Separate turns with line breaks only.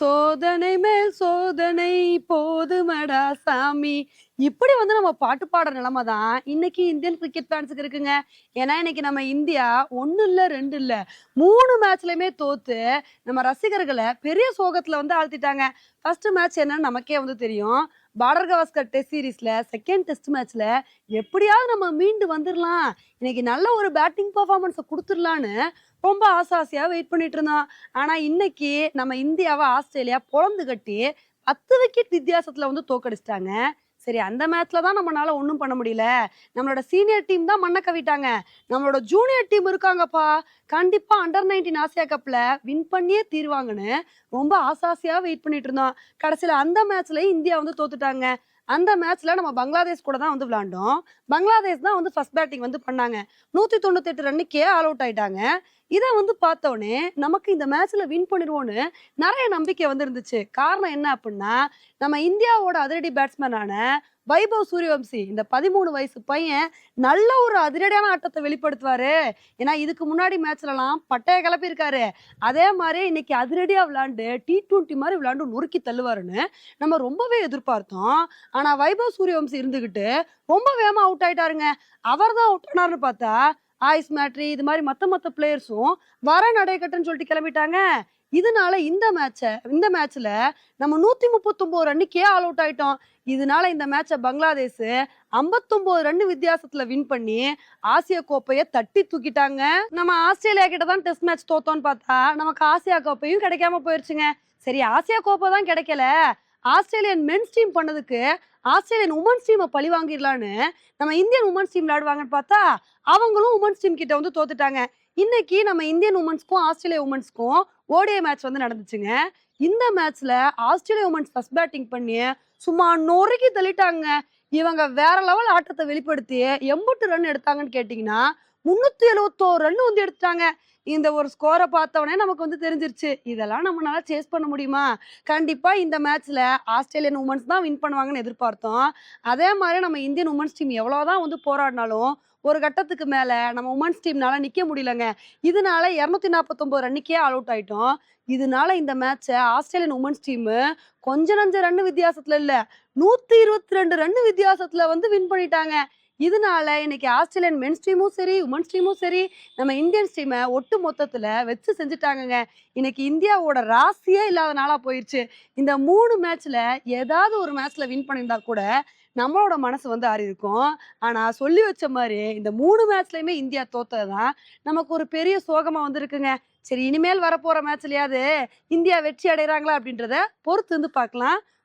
சோதனை மேல் சோதனை போதுமடா சாமி. இப்படி வந்து நம்ம பாட்டு பாடுற நிலைமை தான் இன்னைக்கு இந்தியன் கிரிக்கெட் ஃபேன்ஸுக்கு இருக்குங்க. ஏன்னா இன்னைக்கு நம்ம இந்தியா ஒன்று இல்லை ரெண்டு இல்லை மூணு மேட்ச்லையுமே தோத்து நம்ம ரசிகர்களை பெரிய சோகத்தில் வந்து ஆழ்த்திட்டாங்க. ஃபர்ஸ்ட் மேட்ச் என்னன்னு நமக்கே வந்து தெரியும். பார்டர் கவாஸ்கர் டெஸ்ட் சீரீஸ்ல செகண்ட் டெஸ்ட் மேட்ச்ல எப்படியாவது நம்ம மீண்டு வந்துடலாம் இன்னைக்கு நல்ல ஒரு பேட்டிங் பர்ஃபார்மன்ஸை கொடுத்துடலான்னு ரொம்ப ஆசாசியா வெயிட் பண்ணிட்டு இருந்தோம் ஆனால் இன்னைக்கு நம்ம இந்தியாவை ஆஸ்திரேலியா பொழந்து கட்டி பத்து விக்கெட் வித்தியாசத்தில் வந்து தோக்கடிச்சிட்டாங்க. சரி அந்த மேட்ச்ல தான் நம்மளால ஒன்றும் பண்ண முடியல. நம்மளோட சீனியர் டீம் தான் மண்ணை கவிட்டாங்க. நம்மளோட ஜூனியர் டீம் இருக்காங்கப்பா. கண்டிப்பா அண்டர் நைன்டீன் ஆசியா கப்ல வின் பண்ணியே தீருவாங்கன்னு ரொம்ப ஆசாசியா வெயிட் பண்ணிட்டு இருந்தோம் கடைசியில அந்த மேட்ச்ல இந்தியா வந்து தோத்துட்டாங்க. அந்த மேட்ச்ல நம்ம பங்களாதேஷ் கூட தான் வந்து விளாண்டோம் பங்களாதேஷ் தான் வந்து ஃபர்ஸ்ட் பேட்டிங் வந்து பண்ணாங்க. நூத்தி தொண்ணூத்தெட்டு ரன்னுக்கே ஆல் அவுட் ஆயிட்டாங்க. இதை வந்து பார்த்தோன்னே நமக்கு இந்த மேட்ச்ல வின் பண்ணிடுவோன்னு நிறைய நம்பிக்கை வந்து இருந்துச்சு காரணம் என்ன அப்படின்னா நம்ம இந்தியாவோட அதிரடி பேட்ஸ்மேனான வைபவ் சூரியவம்சி இந்த பதிமூணு வயசு பையன் நல்ல ஒரு அதிரடியான ஆட்டத்தை வெளிப்படுத்துவாரு. ஏன்னா இதுக்கு முன்னாடி மேட்ச்லலாம் பட்டைய கிளப்பியிருக்காரு. அதே மாதிரி இன்னைக்கு அதிரடியாக விளாண்டு டி டுவெண்ட்டி மாதிரி விளாண்டு நொறுக்கி தள்ளுவாருன்னு நம்ம ரொம்பவே எதிர்பார்த்தோம். ஆனால் வைபவ் சூரியவம்சி இருந்துக்கிட்டு ரொம்ப வேகமாக அவுட் ஆயிட்டாருங்க. அவர் தான் அவுட் ஆனார்னு பார்த்தா ஆயுஸ் மேட்ரி இது மாதிரி மற்ற மற்ற பிளேயர்ஸும் வர நடைக்கட்டுன்னு சொல்லிட்டு கிளம்பிட்டாங்க. இதனால இந்த மேட்சை இந்த மேட்ச்ல நம்ம நூத்தி முப்பத்தொன்பது ரன்னுக்கே ஆல் அவுட் ஆயிட்டோம். இதனால இந்த மேட்சை பங்களாதேஷ் ஐம்பத்தொன்பது ரன் வித்தியாசத்துல வின் பண்ணி ஆசிய கோப்பையை தட்டி தூக்கிட்டாங்க. நம்ம ஆஸ்திரேலியா கிட்ட தான் டெஸ்ட் மேட்ச் தோத்தோம்னு பார்த்தா நமக்கு ஆசியா கோப்பையும் கிடைக்காம போயிருச்சுங்க. சரி ஆசியா கோப்பை தான் கிடைக்கல. ஆஸ்திரேலியன் மென்ஸ் டீம் பண்ணதுக்கு ஆஸ்திரேலியன் உமன்ஸ் டீமை பழி வாங்கிடலான்னு நம்ம இந்தியன் உமன்ஸ் டீம் விளையாடுவாங்கன்னு பார்த்தா அவங்களும் உமன்ஸ் டீம் கிட்ட வந்து தோத்துட்டாங்க. இன்னைக்கு நம்ம இந்தியன் உமன்ஸ்க்கும் ஆஸ்திரேலியா உமன்ஸ்க்கும் ஓடிஐ மேட்ச் வந்து நடந்துச்சுங்க. இந்த மேட்ச்ல ஆஸ்திரேலியா உமன்ஸ் ஃபர்ஸ்ட் பேட்டிங் பண்ணி சும்மா நொறுக்கி தள்ளிட்டாங்க. இவங்க வேற லெவல் ஆட்டத்தை வெளிப்படுத்தி எண்பட்டு ரன் எடுத்தாங்கன்னு கேட்டிங்கன்னா முன்னூத்தி எழுவத்தோரு ரன் வந்து எடுத்துட்டாங்க. இந்த ஒரு ஸ்கோரை பார்த்தவொடனே நமக்கு வந்து தெரிஞ்சிருச்சு. இதெல்லாம் நம்மளால சேஸ் பண்ண முடியுமா? கண்டிப்பா இந்த மேட்ச்ல ஆஸ்திரேலியன் உமன்ஸ் தான் வின் பண்ணுவாங்கன்னு எதிர்பார்த்தோம். அதே மாதிரி நம்ம இந்தியன் உமன்ஸ் டீம் எவ்வளவுதான் வந்து போராடினாலும் ஒரு கட்டத்துக்கு மேல நம்ம உமன்ஸ் டீம்னால நிக்க முடியலங்க. இதனால இருநூத்தி நாற்பத்தொன்பது ரன்னுக்கே ஆல் அவுட் ஆயிட்டோம். இதனால இந்த மேட்சை ஆஸ்திரேலியன் உமன்ஸ் டீம் கொஞ்ச நஞ்ச ரன் வித்தியாசத்துல இல்ல நூத்தி இருபத்தி ரெண்டு ரன் வித்தியாசத்துல வந்து வின் பண்ணிட்டாங்க. இதனால இன்னைக்கு ஆஸ்திரேலியன் மென்ஸ் டீமும் சரி உமன்ஸ் டீமும் சரி நம்ம இந்தியன்ஸ் டீமை ஒட்டு மொத்தத்தில் வச்சு செஞ்சுட்டாங்கங்க. இன்னைக்கு இந்தியாவோட ராசியே இல்லாத நாளாக போயிடுச்சு இந்த மூணு மேட்ச்சில் ஏதாவது ஒரு மேட்ச்சில் வின் பண்ணியிருந்தா கூட நம்மளோட மனசு வந்து ஆறி இருக்கும். ஆனால் சொல்லி வச்ச மாதிரி இந்த மூணு மேட்ச்லையுமே இந்தியா தோத்ததுதான் நமக்கு ஒரு பெரிய சோகமாக வந்திருக்குங்க. சரி இனிமேல் வரப்போகிற மேட்ச்லையாவது இந்தியா வெற்றி அடைகிறாங்களா அப்படின்றத பொறுத்து வந்து பார்க்கலாம்.